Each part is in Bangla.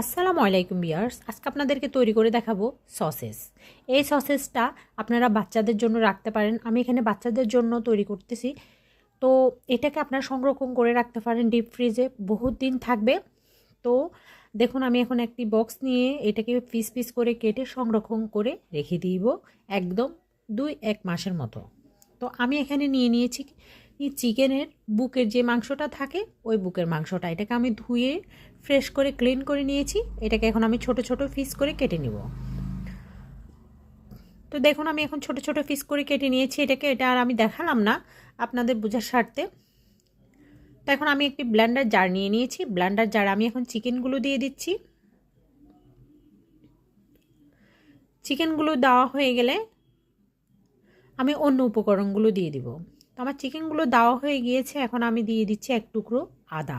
আসসালামু আলাইকুম বিয়ার্স আজকে আপনাদেরকে তৈরি করে দেখাবো সসেস। এই সসেসটা আপনারা বাচ্চাদের জন্য রাখতে পারেন। আমি এখানে বাচ্চাদের জন্য তৈরি করতেছি। তো এটাকে আপনারা সংরক্ষণ করে রাখতে পারেন ডিপ ফ্রিজে বহুত দিন থাকবে। তো দেখুন, আমি এখন একটি বক্স নিয়ে এটাকে পিস পিস করে কেটে সংরক্ষণ করে রেখে দিব একদম দুই এক মাসের মতো। তো আমি এখানে নিয়ে নিয়েছি চিকেনের বুকের যে মাংসটা থাকে, ওই বুকের মাংসটা। এটাকে আমি ধুয়ে ফ্রেশ করে ক্লিন করে নিয়েছি। এটাকে এখন আমি ছোট ছোট পিস করে কেটে নিব। তো দেখুন, আমি এখন ছোট ছোট পিস করে কেটে নিয়েছি এটাকে। এটা আর আমি দেখালাম না, আপনাদের বোঝার স্বার্থে। তো এখন আমি একটি ব্ল্যান্ডার জার নিয়ে নিয়েছি। ব্ল্যান্ডার জার আমি এখন চিকেনগুলো দিয়ে দিচ্ছি। চিকেনগুলো দেওয়া হয়ে গেলে আমি অন্য উপকরণগুলো দিয়ে দিব। তো আমার চিকেনগুলো দেওয়া হয়ে গিয়েছে, এখন আমি দিয়ে দিচ্ছি এক টুকরো আদা।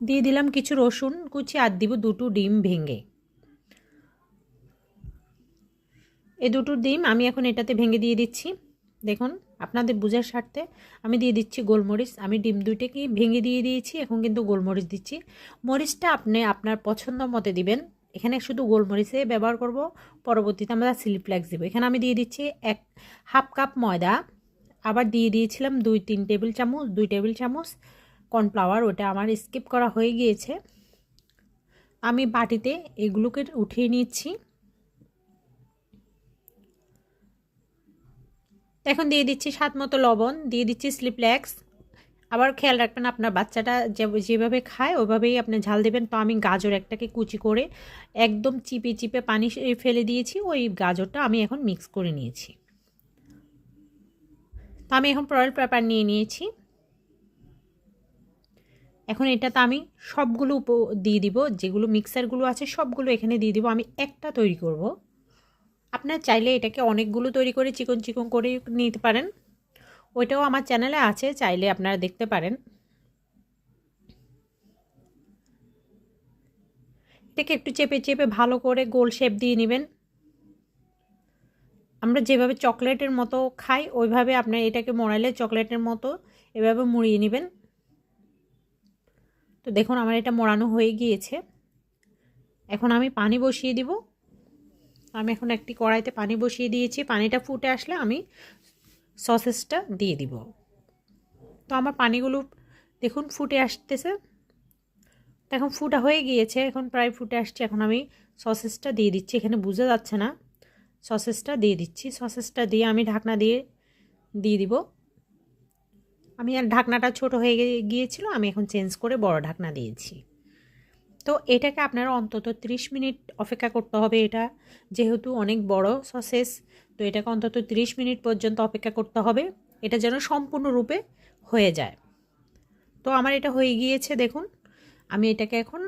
দিয়ে দিলাম কিছু রসুন কুচি আর দিব দুটো ডিম ভেঙে। এই দুটো ডিম আমি এখন এটাতে ভেঙে দিয়ে দিচ্ছি। দেখুন, আপনাদের বোঝার স্বার্থে আমি দিয়ে দিচ্ছি গোলমরিচ। আমি ডিম দুইটাকে ভেঙে দিয়ে দিয়েছি, এখন কিন্তু গোলমরিচ দিচ্ছি। মরিচটা আপনি আপনার পছন্দ মতে দিবেন। এখানে শুধু গোলমরিচে ব্যবহার করব, পরবর্তীতে আমরা স্লিপফ্লেক্স দেবো। এখানে আমি দিয়ে দিচ্ছি এক হাফ কাপ ময়দা। আবার দিয়ে দিয়েছিলাম দুই তিন টেবিল চামচ, দুই টেবিল চামচ কর্নফ্লাওয়ার, ওটা আমার স্কিপ করা হয়ে গিয়েছে। আমি বাটিতে এগুলোকে উঠিয়ে নিচ্ছি। এখন দিয়ে দিচ্ছি স্বাদ মতো লবণ, দিয়ে দিচ্ছি স্লিপলেক্স। আবার খেয়াল রাখবেন আপনার বাচ্চাটা যেভাবে খায় ওইভাবেই আপনি ঝাল দেবেন। তো আমি গাজর একটাকে কুচি করে একদম চিপে চিপে পানি ফেলে দিয়েছি। ওই গাজরটা আমি এখন মিক্স করে নিয়েছি। তো আমি এখন পরের পেপার নিয়ে নিয়েছি। এখন এটাতে আমি সবগুলো উপ, দিয়ে দিব। যেগুলো মিক্সারগুলো আছে সবগুলো এখানে দিয়ে দিব। আমি একটা তৈরি করব। আপনার চাইলে এটাকে অনেকগুলো তৈরি করে চিকন চিকন করে নিতে পারেন। ওইটাও আমার চ্যানেলে আছে, চাইলে আপনারা দেখতে পারেন। এটাকে একটু চেপে চেপে ভালো করে গোল শেপ দিয়ে নেবেন। আমরা যেভাবে চকলেটের মতো খাই, ওইভাবে আপনার এটাকে মোড়াইলে চকলেটের মতো এভাবে মুড়িয়ে নেবেন। তো দেখুন, আমার এটা মোড়ানো হয়ে গিয়েছে। এখন আমি পানি বসিয়ে দিব। আমি এখন একটি কড়াইতে পানি বসিয়ে দিয়েছি। পানিটা ফুটে আসলে আমি সসেসটা দিয়ে দিব। তো আমার পানিগুলো দেখুন ফুটে আসতেছে। এখন ফুটা হয়ে গিয়েছে, এখন প্রায় ফুটে আসছে, এখন আমি সসেসটা দিয়ে দিচ্ছি। এখানে বোঝা যাচ্ছে না, সসেসটা দিয়ে দিচ্ছি। সসেসটা দিয়ে আমি ঢাকনা দিয়ে দিয়ে দিব। আমি আর ঢাকনাটা ছোট হয়ে গিয়েছিল, আমি এখন চেঞ্জ করে বড় ঢাকনা দিয়েছি। তো এটাকে আপনারা অন্তত 30 মিনিট অপেক্ষা করতে হবে এটা। যেহেতু অনেক বড় সসেস তো এটাকে অন্তত 30 মিনিট পর্যন্ত অপেক্ষা করতে হবে। এটা যেন সম্পূর্ণরূপে হয়ে যায়। তো আমার এটা হয়ে গিয়েছে, দেখুন। আমি এটাকে এখন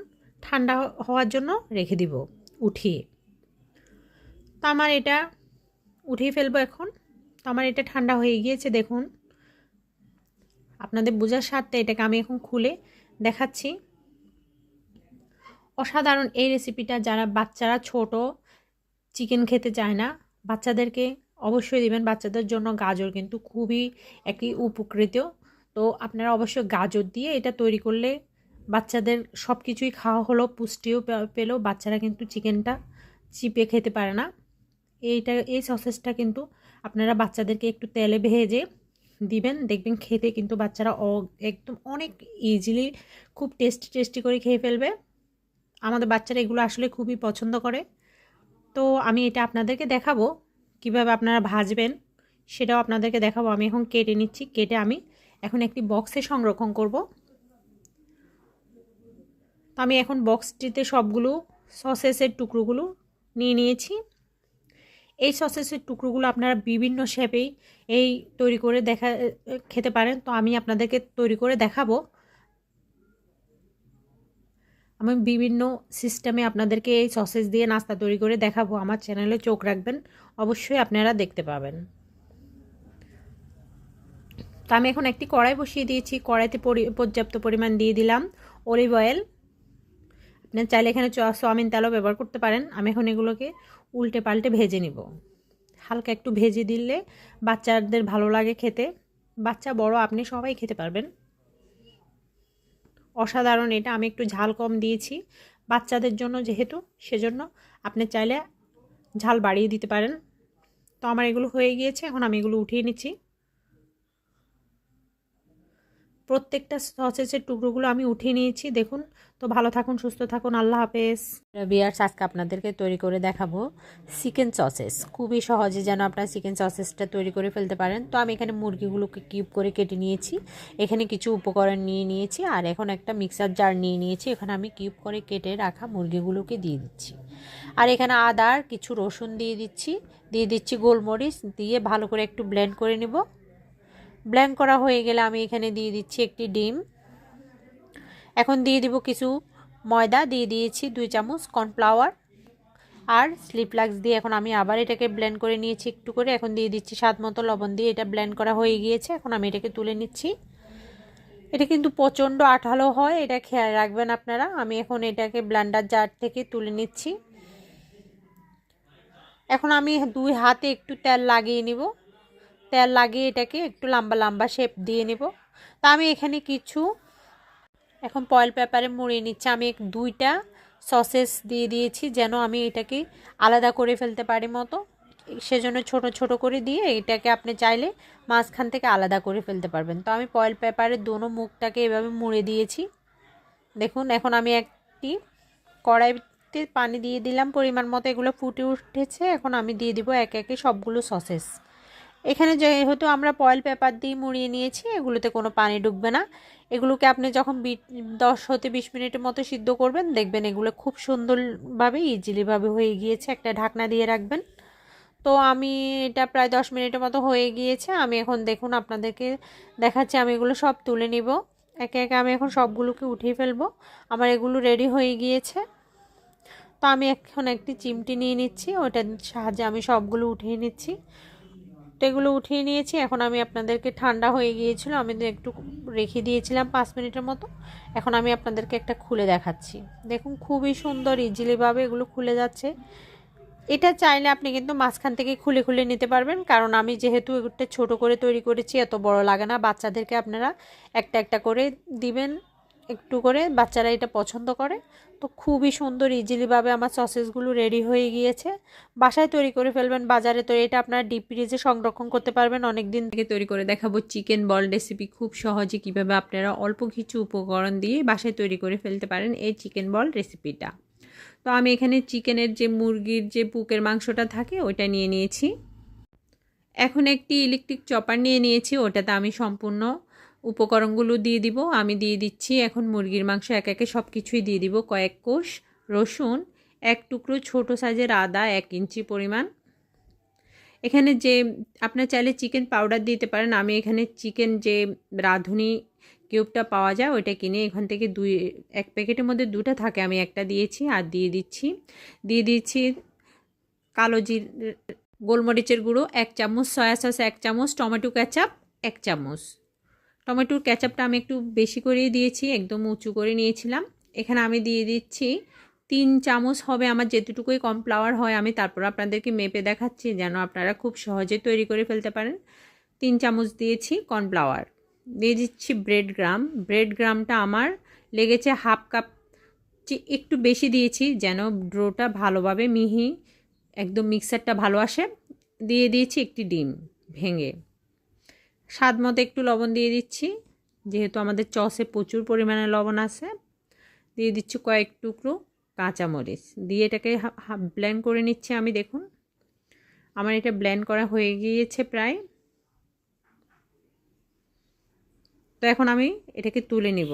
ঠান্ডা হওয়ার জন্য রেখে দিব, উঠিয়ে। তো আমার এটা উঠিয়ে ফেলব এখন। তো আমার এটা ঠান্ডা হয়ে গিয়েছে, দেখুন। আপনাদের বোঝার স্বার্থে এটাকে আমি এখন খুলে দেখাচ্ছি। অসাধারণ এই রেসিপিটা যারা বাচ্চারা, ছোট চিকেন খেতে চায় না বাচ্চাদেরকে অবশ্যই দিবেন। বাচ্চাদের জন্য গাজর কিন্তু খুবই একটি উপকৃত। তো আপনারা অবশ্যই গাজর দিয়ে এটা তৈরি করলে বাচ্চাদের সব কিছুই খাওয়া হলো, পুষ্টিও পেলেও বাচ্চারা কিন্তু চিকেনটা চিপে খেতে পারে না। এইটা, এই সসেসটা কিন্তু আপনারা বাচ্চাদেরকে একটু তেলে ভেজে দিবেন। দেখবেন খেতে কিন্তু বাচ্চারা একদম অনেক ইজিলি খুব টেস্টি টেস্টি করে খেয়ে ফেলবে। আমাদের বাচ্চারা এগুলো আসলে খুবই পছন্দ করে। তো আমি এটা আপনাদেরকে দেখাবো কীভাবে আপনারা ভাজবেন, সেটাও আপনাদেরকে দেখাবো। আমি এখন কেটে নিচ্ছি, কেটে আমি এখন একটি বক্সে সংরক্ষণ করব। তো আমি এখন বক্সটিতে সবগুলো সসেসের টুকরোগুলো নিয়ে নিয়েছি। এই সসেসের টুকরোগুলো আপনারা বিভিন্ন শেপেই এই তৈরি করে দেখা, খেতে পারেন। তো আমি আপনাদেরকে তৈরি করে দেখাবো আমি বিভিন্ন সিস্টেমে আপনাদেরকে এই সসেস দিয়ে নাস্তা তৈরি করে দেখাবো। আমার চ্যানেলে চোখ রাখবেন, অবশ্যই আপনারা দেখতে পাবেন। তো আমি এখন একটি কড়াই বসিয়ে দিয়েছি। কড়াইতে পর্যাপ্ত পরিমাণ দিয়ে দিলাম অলিভ অয়েল আপনার চাইলে এখানে সোয়াবিন তেলও ব্যবহার করতে পারেন। আমি এখন এগুলোকে উল্টে পাল্টে ভেজে নিব। হালকা একটু ভেজে দিলে বাচ্চাদের ভালো লাগে খেতে। বাচ্চা বড় আপনি সবাই খেতে পারবেন। অসাধারণ, এটা আমি একটু ঝাল কম দিয়েছি বাচ্চাদের জন্য যেহেতু, সেজন্য। আপনি চাইলে ঝাল বাড়িয়ে দিতে পারেন। তো আমার এগুলো হয়ে গিয়েছে, এখন আমি এগুলো উঠিয়ে নিচ্ছি। প্রত্যেকটা সসেসের টুকরোগুলো আমি উঠিয়ে নিয়েছি। দেখুন, তো ভালো থাকুন, সুস্থ থাকুন, আল্লাহ হাফেজ। বিয়ার্স আজকে আপনাদেরকে তৈরি করে দেখাবো চিকেন সসেস খুবই সহজে যেন আপনার চিকেন সসেসটা তৈরি করে ফেলতে পারেন। তো আমি এখানে মুরগিগুলোকে কিউব করে কেটে নিয়েছি। এখানে কিছু উপকরণ নিয়ে নিয়েছি আর এখন একটা মিক্সার জার নিয়ে নিয়েছি। এখানে আমি কিউব করে কেটে রাখা মুরগিগুলোকে দিয়ে দিচ্ছি। আর এখানে আদা আর কিছু রসুন দিয়ে দিচ্ছি। দিয়ে দিচ্ছি গোলমরিচ। দিয়ে ভালো করে একটু ব্লেন্ড করে নেব। ব্লেন্ড করা হয়ে গেলে আমি এখানে দিয়ে দিচ্ছি একটি ডিম। এখন দিয়ে দিব কিছু ময়দা, দিয়ে দিয়েছি দুই চামচ কর্নফ্লাওয়ার আর স্লিপলাক্স দিয়ে এখন আমি আবার এটাকে ব্লেন্ড করে নিয়েছি একটু করে। এখন দিয়ে দিচ্ছি স্বাদ মতো লবণ দিয়ে এটা ব্লেন্ড করা হয়ে গিয়েছে। এখন আমি এটাকে তুলে নিচ্ছি। এটা কিন্তু প্রচণ্ড আঠালো হয়, এটা খেয়াল রাখবেন আপনারা। আমি এখন এটাকে ব্লেন্ডার জার থেকে তুলে নিচ্ছি। এখন আমি দুই হাতে একটু তেল লাগিয়ে নিব। তেল লাগিয়ে এটাকে একটু লম্বা লম্বা শেপ দিয়ে নেব। তা আমি এখানে কিছু এখন পয়েল পেপারে মুড়িয়ে নিচ্ছি। আমি দুইটা সসেস দিয়ে দিয়েছি যেন আমি এটাকে আলাদা করে ফেলতে পারি মতো। সেজন্য ছোট ছোট করে দিয়ে এটাকে আপনি চাইলে মাঝখান থেকে আলাদা করে ফেলতে পারবেন। তো আমি পয়েল পেপারের দোনো মুখটাকে এভাবে মুড়ে দিয়েছি। দেখুন, এখন আমি একটি কড়াইতে পানি দিয়ে দিলাম। পরিমাণ মতো এগুলো ফুটে উঠেছে। এখন আমি দিয়ে দিব একে একে সবগুলো সসেস এখানে যেহেতু আমরা পয়েল পেপার দিয়ে মুড়িয়ে নিয়েছি, এগুলোতে কোনো পানি ঢুকবে না। এগুলোকে আপনি যখন দশ হতে বিশ মিনিটের মতো সিদ্ধ করবেন, দেখবেন এগুলো খুব সুন্দরভাবে, ইজিলিভাবে হয়ে গিয়েছে। একটা ঢাকনা দিয়ে রাখবেন। তো আমি এটা প্রায় দশ মিনিটের মতো হয়ে গিয়েছে। আমি এখন দেখুন আপনাদেরকে দেখাচ্ছি, আমি এগুলো সব তুলে নিব। একে একে আমি এখন সবগুলোকে উঠিয়ে ফেলব। আমার এগুলো রেডি হয়ে গিয়েছে। তো আমি এখন একটি চিমটি নিয়ে নিচ্ছি। ওটার সাহায্যে আমি সবগুলো উঠিয়ে নিচ্ছি। তো এগুলো উঠিয়ে নিয়েছি। এখন আমি আপনাদেরকে ঠান্ডা হয়ে গিয়েছিল, আমি একটু রেখে দিয়েছিলাম পাঁচ মিনিটের মতো। এখন আমি আপনাদেরকে একটা খুলে দেখাচ্ছি। দেখুন, খুবই সুন্দর, ইজিলিভাবে এগুলো খুলে যাচ্ছে। এটা চাইলে আপনি কিন্তু মাঝখান থেকে খুলে খুলে নিতে পারবেন, কারণ আমি যেহেতু এটা ছোট করে তৈরি করেছি, এত বড় লাগে না। বাচ্চাদেরকে আপনারা একটা একটা করে দিবেন। একটু করে বাচ্চারা এটা পছন্দ করে। তো খুবই সুন্দর ইজিলিভাবে আমার সসেসগুলো রেডি হয়ে গিয়েছে। বাসায় তৈরি করে ফেলবেন, বাজারে তো এটা আপনারা ডিপ ফ্রিজে সংরক্ষণ করতে পারবেন। অনেক দিন থেকে তৈরি করে দেখাবো চিকেন বল রেসিপি খুব সহজে কীভাবে আপনারা অল্প কিছু উপকরণ দিয়ে বাসায় তৈরি করে ফেলতে পারেন এই চিকেন বল রেসিপিটা তো আমি এখানে চিকেনের যে মুরগির যে বুকের মাংসটা থাকে, ওইটা নিয়ে নিয়েছি। এখন একটি ইলেকট্রিক চপার নিয়ে নিয়েছি, ওটাতে আমি সম্পূর্ণ উপকরণগুলো দিয়ে দিব, আমি দিয়ে দিচ্ছি এখন মুরগির মাংস, এক একে সব কিছুই দিয়ে দিব। কয়েক কোষ রসুন, এক টুকরো ছোট সাইজের আদা, এক ইঞ্চি পরিমাণ। এখানে যে, আপনার চাইলে চিকেন পাউডার দিতে পারেন। আমি এখানে চিকেন যে রাঁধুনি কিউবটা পাওয়া যায়, ওইটা কিনে এখান থেকে দুই, এক প্যাকেটের মধ্যে দুটা থাকে, আমি একটা দিয়েছি আর দিয়ে দিচ্ছি। দিয়ে দিচ্ছি কালো জির, গোলমরিচের গুঁড়ো, এক চামচ সয়া সস এক চামচ টমেটো ক্যাচাপ এক চামচ। টমেটোর ক্যাচাপটা আমি একটু বেশি করেই দিয়েছি, একদম উঁচু করে নিয়েছিলাম। এখানে আমি দিয়ে দিচ্ছি তিন চামচ হবে আমার যেতটুকুই ফ্লাওয়ার হয়, আমি তারপর আপনাদেরকে মেপে দেখাচ্ছি যেন আপনারা খুব সহজে তৈরি করে ফেলতে পারেন। তিন চামচ দিয়েছি কর্নফ্লাওয়ার দিয়ে দিচ্ছি ব্রেড গ্রাম ব্রেড গ্রামটা আমার লেগেছে হাফ কাপ একটু বেশি দিয়েছি যেন ড্রোটা ভালোভাবে মিহি, একদম মিক্সারটা ভালো আসে। দিয়ে দিয়েছি একটি ডিম ভেঙে। স্বাদ মতো একটু লবণ দিয়ে দিচ্ছি। যেহেতু আমাদের চসে প্রচুর পরিমাণে লবণ আছে, দিয়ে দিচ্ছি কয়েক টুকরো কাঁচামরিচ। দিয়ে এটাকে ব্ল্যান্ড করে নিচ্ছি আমি, দেখুন। আমার এটা ব্ল্যান্ড করা হয়ে গিয়েছে প্রায়। তো এখন আমি এটাকে তুলে নিব।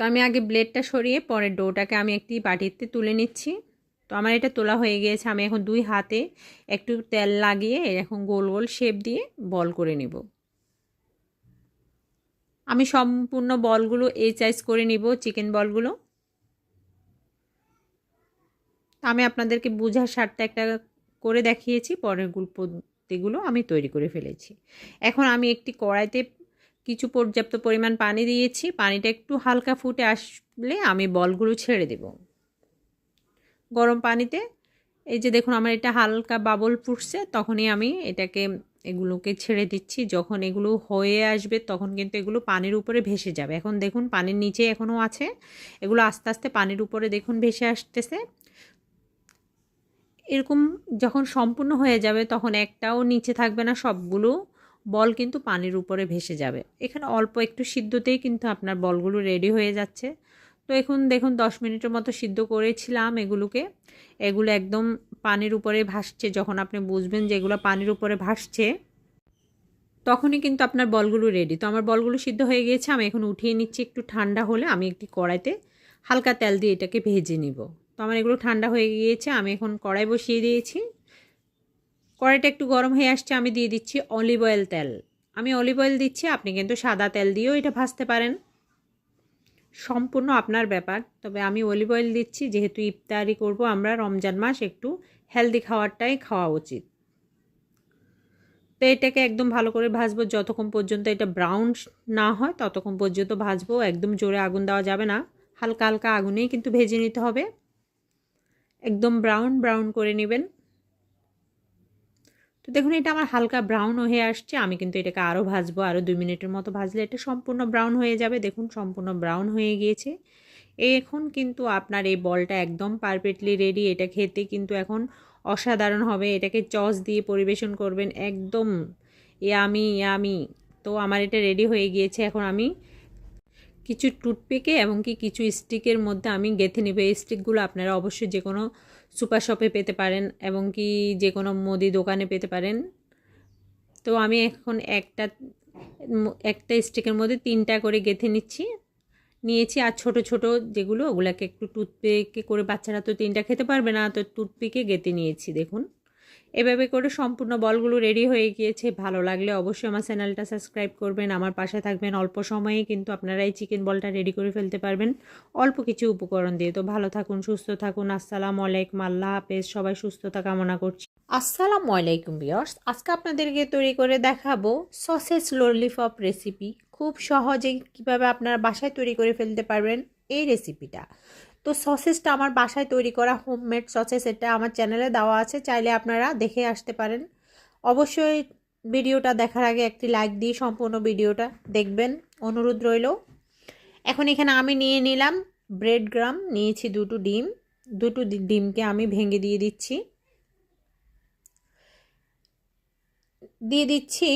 তো আমি আগে ব্লেডটা সরিয়ে পরে ডোটাকে আমি একটি বাটিতে তুলে নিচ্ছি। তো আমার এটা তোলা হয়ে গিয়েছে, আমি এখন দুই হাতে একটু তেল লাগিয়ে এখন গোল গোল শেপ দিয়ে বল করে নিব। আমি সম্পূর্ণ বলগুলো এই সাইজ করে নিব চিকেন বলগুলো। আমি আপনাদেরকে বোঝার স্বার্থে একটা করে দেখিয়েছি, পরের পদ্ধতিগুলো আমি তৈরি করে ফেলেছি। এখন আমি একটি কড়াইতে কিছু পর্যাপ্ত পরিমাণ পানি দিয়েছি, পানিটা একটু হালকা ফুটে আসলে আমি বলগুলো ছেড়ে দেব। গরম পানিতে। এই যে দেখুন, আমার এটা হালকা বাবল ফুটছে, তখনই আমি এটাকে এগুলোকে ছেড়ে দিচ্ছি। যখন এগুলো হয়ে আসবে, তখন কিন্তু এগুলো পানির উপরে ভেসে যাবে। এখন দেখুন, পানির নিচে এখনও আছে। এগুলো আস্তে আস্তে পানির উপরে দেখুন ভেসে আসতেছে। এরকম যখন সম্পূর্ণ হয়ে যাবে, তখন একটাও নিচে থাকবে না, সবগুলো বল কিন্তু পানির উপরে ভেসে যাবে। এখানে অল্প একটু সিদ্ধতেই কিন্তু আপনার বলগুলো রেডি হয়ে যাচ্ছে। তো এখন দেখুন, দশ মিনিটের মতো সিদ্ধ করেছিলাম এগুলোকে। এগুলো একদম পানির উপরে ভাসছে, যখন আপনি বুঝবেন যে এগুলো পানির উপরে ভাসছে, তখনই কিন্তু আপনার বলগুলো রেডি তো আমার বলগুলো সিদ্ধ হয়ে গিয়েছে, আমি এখন উঠিয়ে নিচ্ছি একটু ঠান্ডা হলে, আমি একটি কড়াইতে হালকা তেল দিয়ে এটাকে ভেজে নিব। তো আমার এগুলো ঠান্ডা হয়ে গিয়েছে, আমি এখন কড়াই বসিয়ে দিয়েছি। কড়াইটা একটু গরম হয়ে আসছে, আমি দিয়ে দিচ্ছি অলিভ অয়েল তেল। আমি অলিভ অয়েল দিচ্ছি, আপনি কিন্তু সাদা তেল দিয়েও এটা ভাজতে পারেন। সম্পূর্ণ আপনার ব্যাপার। তবে আমি অলিভ অয়েল দিচ্ছি, যেহেতু ইফতারি করব, আমরা রমজান মাস একটু হেলদি খাওয়ারটাই খাওয়া উচিত। তো এটাকে একদম ভালো করে ভাজবো, যতক্ষণ পর্যন্ত এটা ব্রাউন না হয়, ততক্ষণ পর্যন্ত ভাজবো। একদম জোরে আগুন দেওয়া যাবে না। হালকা হালকা আগুনেই কিন্তু ভেজে নিতে হবে। একদম ব্রাউন ব্রাউন করে নেবেন। তো দেখুন, এটা আমার হালকা ব্রাউন হয়ে আসছে। আমি কিন্তু এটাকে আরও ভাজবো আরও দুই মিনিটের মতো ভাজলে এটা সম্পূর্ণ ব্রাউন হয়ে যাবে। দেখুন, সম্পূর্ণ ব্রাউন হয়ে গিয়েছে। এখন কিন্তু আপনার এই বলটা একদম পারফেক্টলি রেডি এটা খেতে কিন্তু এখন অসাধারণ হবে। এটাকে চস দিয়ে পরিবেশন করবেন। একদম ইয়ামি ইয়ামি তো আমার এটা রেডি হয়ে গিয়েছে। এখন আমি কিছু টুথপিকে এবং কি কিছু স্টিকের মধ্যে আমি গেঁথে নেব। এই স্টিকগুলো আপনারা অবশ্যই যে কোনো সুপার শপে পেতে পারেন এবং কি যে কোনো মুদি দোকানে পেতে পারেন। তো আমি এখন একটা একটা স্টিকের মধ্যে তিনটা করে গেঁথে নিচ্ছি। নিয়েছি আর ছোট ছোট যেগুলো, ওগুলোকে একটু টুথপিকে করে, বাচ্চারা তো তিনটা খেতে পারবে না, তো টুথপিকে গেঁথে নিয়েছি, দেখুন। এভাবে করে সম্পূর্ণ বলগুলো রেডি হয়ে গিয়েছে। ভালো লাগলে অবশ্যই আমার চ্যানেলটা সাবস্ক্রাইব করবেন। আমার পাশে থাকবেন অল্প সময়ে, কিন্তু আপনারা এই চিকেন বলটা রেডি করে ফেলতে পারবেন। অল্প কিছু উপকরণ দিয়ে। তো ভালো থাকুন, সুস্থ থাকুন। আসসালামু আলাইকুম। আল্লাহ হাফেজ। সবাই সুস্থতা কামনা করছি। আসসালামু আলাইকুম বিয়ার্স আজকে আপনাদেরকে তৈরি করে দেখাবো সসেস ললিপপ রেসিপি খুব সহজে কীভাবে আপনারা বাসায় তৈরি করে ফেলতে পারবেন এই রেসিপিটা তো সসেসটা আমার বাসায় তৈরি করা হোমমেড সসেস এটা আমার চ্যানেলে দেওয়া আছে, চাইলে আপনারা দেখে আসতে পারেন। অবশ্যই ভিডিওটা দেখার আগে একটি লাইক দিয়ে সম্পূর্ণ ভিডিওটা দেখবেন, অনুরোধ রইল। এখন এখানে আমি নিয়ে নিলাম ব্রেড গ্রাম নিয়েছি দুটো ডিম, দুটো ডিমকে আমি ভেঙে দিয়ে দিচ্ছি। দিয়ে দিচ্ছি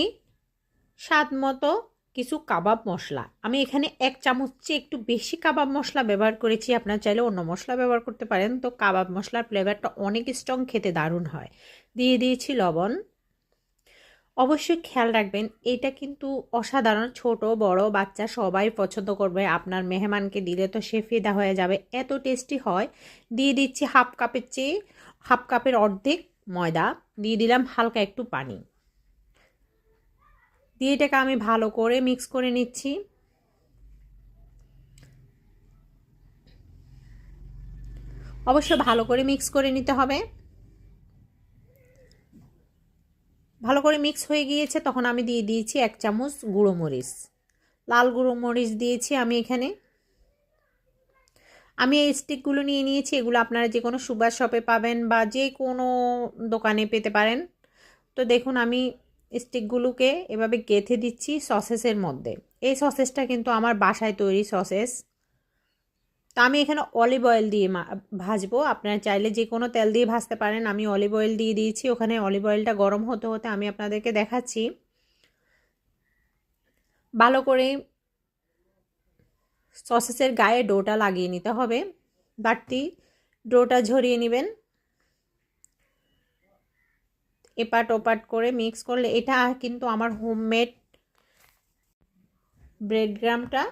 স্বাদ মতো কিছু কাবাব মশলা। আমি এখানে এক চামচ চেয়ে একটু বেশি কাবাব মশলা ব্যবহার করেছি। আপনার চাইলে অন্য মশলা ব্যবহার করতে পারেন। তো কাবাব মশলার ফ্লেভারটা অনেক স্ট্রং খেতে দারুণ হয়। দিয়ে দিয়েছি লবণ। অবশ্যই খেয়াল রাখবেন, এটা কিন্তু অসাধারণ। ছোট, বড়, বাচ্চা সবাই পছন্দ করবে। আপনার মেহমানকে দিলে তো সে ফেদা হয়ে যাবে। এত টেস্টি হয়। দিয়ে দিচ্ছি হাফ কাপের চেয়ে হাফ কাপের অর্ধেক ময়দা। দিয়ে দিলাম হালকা একটু পানি। দিয়ে এটাকে আমি ভালো করে মিক্স করে নিচ্ছি। অবশ্য ভালো করে মিক্স করে নিতে হবে। ভালো করে মিক্স হয়ে গিয়েছে, তখন আমি দিয়ে দিয়েছি এক চামচ গুঁড়ো মরিচ। লাল গুঁড়ো মরিচ দিয়েছি আমি এখানে। আমি এই স্টিকগুলো নিয়ে নিয়েছি, এগুলো আপনারা যে কোনো সুপার শপে পাবেন বা যে কোনো দোকানে পেতে পারেন। তো দেখুন, আমি স্টিকগুলোকে এভাবে গেঁথে দিচ্ছি সসেসের মধ্যে। এই সসেসটা কিন্তু আমার বাসায় তৈরি সসেস। তো আমি এখানে অলিভ অয়েল দিয়ে ভাজবো। আপনারা চাইলে যে কোনো তেল দিয়ে ভাজতে পারেন। আমি অলিভ অয়েল দিয়ে দিয়েছি। ওখানে অলিভ অয়েলটা গরম হতে হতে আমি আপনাদেরকে দেখাচ্ছি। ভালো করে সসেসের গায়ে ডোটা লাগিয়ে নিতে হবে। বাড়তি ডোটা ঝরিয়ে নেবেন। এপাট ওপাট করে মিক্স করলে এটা কিন্তু আমার হোমমেড ব্রেড গ্রামটা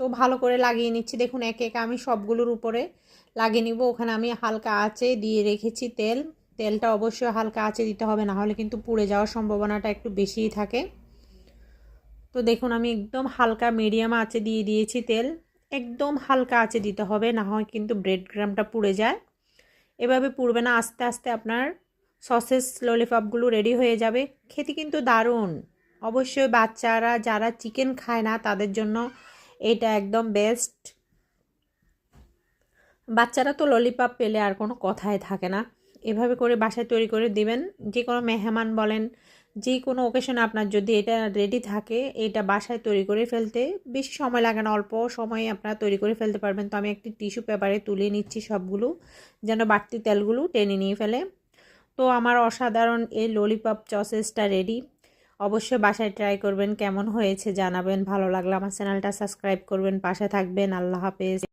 তো ভালো করে লাগিয়ে নিচ্ছি। দেখুন, এক এক আমি সবগুলোর উপরে লাগিয়ে নিব। ওখানে আমি হালকা আঁচে দিয়ে রেখেছি তেল। তেলটা অবশ্যই হালকা আঁচে দিতে হবে, না হলে কিন্তু পুড়ে যাওয়ার সম্ভাবনাটা একটু বেশিই থাকে। তো দেখুন, আমি একদম হালকা মিডিয়াম আঁচে দিয়ে দিয়েছি তেল। একদম হালকা আঁচে দিতে হবে, না হয় কিন্তু ব্রেড গ্রামটা পুড়ে যায়। এভাবে পুড়বে না। আস্তে আস্তে আপনার সসেস ললিপপগুলো রেডি হয়ে যাবে। খেতে কিন্তু দারুণ। অবশ্যই বাচ্চারা যারা চিকেন খায় না, তাদের জন্য এটা একদম বেস্ট বাচ্চারা তো ললিপপ পেলে আর কোনো কথাই থাকে না। এভাবে করে বাসায় তৈরি করে দিবেন। যে কোনো মেহমান বলেন, যে কোনো ওকেশনে আপনার যদি এটা রেডি থাকে, এটা বাসায় তৈরি করে ফেলতে বেশি সময় লাগে না। অল্প সময়ে আপনারা তৈরি করে ফেলতে পারবেন। তো আমি একটি টিস্যু পেপারে তুলে নিচ্ছি সবগুলো, যেন বাড়তি তেলগুলো টেনে নিয়ে ফেলে। তো আমার অসাধারণ এই ললিপপ চসেসটা রেডি অবশ্যই বাসায় ট্রাই করবেন, কেমন হয়েছে জানাবেন, ভালো লাগলে আমার চ্যানেলটা সাবস্ক্রাইব করবেন, পাশে থাকবেন, আল্লাহ হাফেজ।